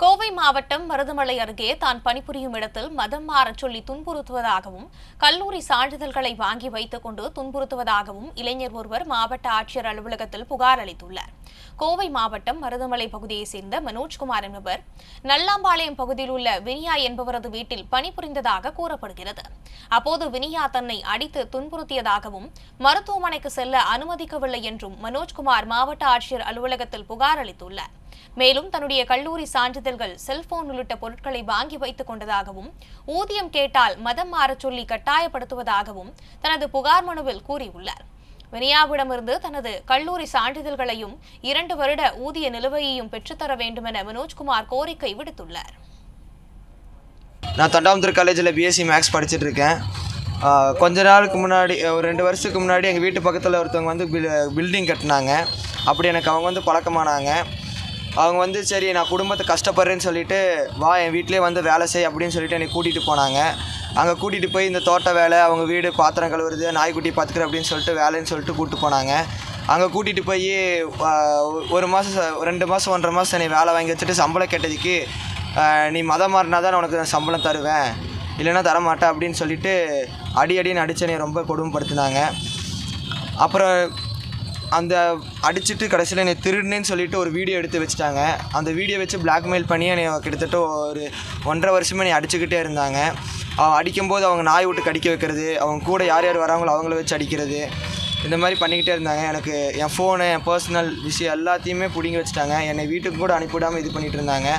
கோவை மாவட்டம் மருதமலை அருகே தான் பணிபுரியும் இடத்தில் மதம் மாறச் சொல்லி துன்புறுத்துவதாகவும் கல்லூரி சான்றிதழ்களை வாங்கி வைத்துக் கொண்டு துன்புறுத்துவதாகவும் இளைஞர் ஒருவர் மாவட்ட ஆட்சியர் அலுவலகத்தில் புகார் அளித்துள்ளார். கோவை மாவட்டம் மருதமலை பகுதியைச் சேர்ந்த மனோஜ்குமார் என்பவர் நல்லாம்பாளையம் பகுதியில் உள்ள வினியா என்பவரது வீட்டில் பணிபுரிந்ததாக கூறப்படுகிறது. அப்போது வினியா தன்னை அடித்து துன்புறுத்தியதாகவும் மருத்துவமனைக்கு செல்ல அனுமதிக்கவில்லை என்றும் மனோஜ்குமார் மாவட்ட ஆட்சியர் அலுவலகத்தில் புகார் அளித்துள்ளார். மேலும் தன்னுடைய கல்லூரி சான்றிதழ்கள் செல்போன் உள்ளிட்ட பொருட்களை வாங்கி வைத்துக் கொண்டதாகவும் ஊதியம் கேட்டால் மதம் மாறச் சொல்லி கட்டாயப்படுத்துவதாகவும் தனது புகார் மனுவில் கூறியுள்ளார். வினியாவிடமிருந்து தனது கல்லூரி சான்றிதழ்களையும் இரண்டு வருட ஊதிய நிலுவையையும் பெற்றுத்தர வேண்டுமென மனோஜ்குமார் கோரிக்கை விடுத்துள்ளார். நான் தொண்டாமுத்தூர் காலேஜில் பிஎஸ்சி மேக்ஸ் படிச்சுட்டு இருக்கேன். கொஞ்ச நாளுக்கு முன்னாடி ஒரு ரெண்டு வருஷத்துக்கு முன்னாடி எங்கள் வீட்டு பக்கத்தில் ஒருத்தவங்க வந்து பில் பில்டிங் கட்டினாங்க. அப்படி எனக்கு அவங்க வந்து பழக்கமானாங்க. அவங்க வந்து சரி நான் குடும்பத்தை கஷ்டப்படுறேன்னு சொல்லிட்டு வா என் வீட்டிலே வந்து வேலை செய் அப்படின்னு சொல்லிட்டு என்னை கூட்டிகிட்டு போனாங்க. அங்கே கூட்டிகிட்டு போய் இந்த தோட்ட வேலை அவங்க வீடு பாத்திரம் கழுவுறது நாய்க்குட்டி பார்த்துக்கிறேன் அப்படின்னு சொல்லிட்டு வேலைன்னு சொல்லிட்டு கூப்பிட்டு போனாங்க. அங்கே கூட்டிகிட்டு போய் ஒரு மாதம் ரெண்டு மாதம் ஒன்றரை மாதம் என்னை வேலை வாங்கி வச்சுட்டு சம்பளம் கேட்டதுக்கு நீ மதம் மாறினா தான் உனக்கு நான் சம்பளம் தருவேன். இல்லைன்னா தரமாட்டேன் அப்படின்னு சொல்லிட்டு அடி அடின்னு அடிச்சு என்னை ரொம்ப கொடுமைப்படுத்தினாங்க. அப்புறம் அந்த அடிச்சுட்டு கடைசியில் என்னை திருடுனேன்னு சொல்லிட்டு ஒரு வீடியோ எடுத்து வச்சுட்டாங்க. அந்த வீடியோ வச்சு பிளாக்மெயில் பண்ணி என்னை கிட்டத்தட்ட ஒரு ஒன்றரை வருஷமே என்னை அடிச்சுக்கிட்டே இருந்தாங்க. அவன் அடிக்கும்போது அவங்க நாய் விட்டு கடிக்க வைக்கிறது அவங்க கூட யார் யார் வராங்களோ அவங்கள வச்சு அடிக்கிறது இந்த மாதிரி பண்ணிக்கிட்டே இருந்தாங்க. எனக்கு என் ஃபோனு என் பர்சனல் விஷயம் எல்லாத்தையுமே பிடிங்கி வச்சுட்டாங்க. என்னை வீட்டுக்கு கூட அனுப்பிவிடாமல் இது பண்ணிகிட்டு இருந்தாங்க.